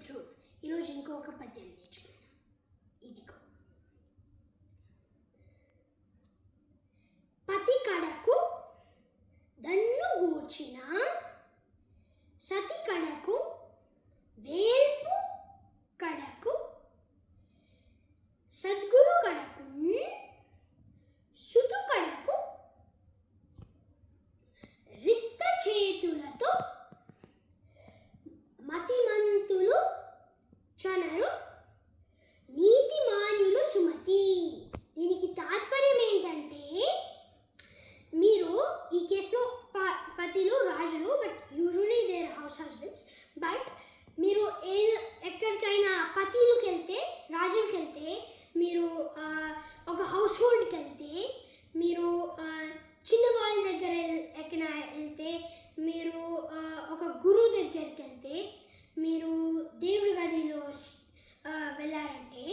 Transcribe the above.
ధ్రువ్ ఈరోజు ఇంకొక పద్యం నేర్చుకున్నాం ఇదిగో. పతి కడకు దన్ను గూర్చిన హస్బెండ్స్ బట్ మీరు ఏ ఎక్కడికైనా పతిలకు వెళ్తే రాజులకు వెళ్తే మీరు ఒక హౌస్ హోల్డ్కి వెళ్తే మీరు చిన్న వాళ్ళ దగ్గర ఎక్కడ వెళ్తే మీరు ఒక గురువు దగ్గరికి వెళ్తే మీరు దేవుడి గదిలో వెళ్ళారంటే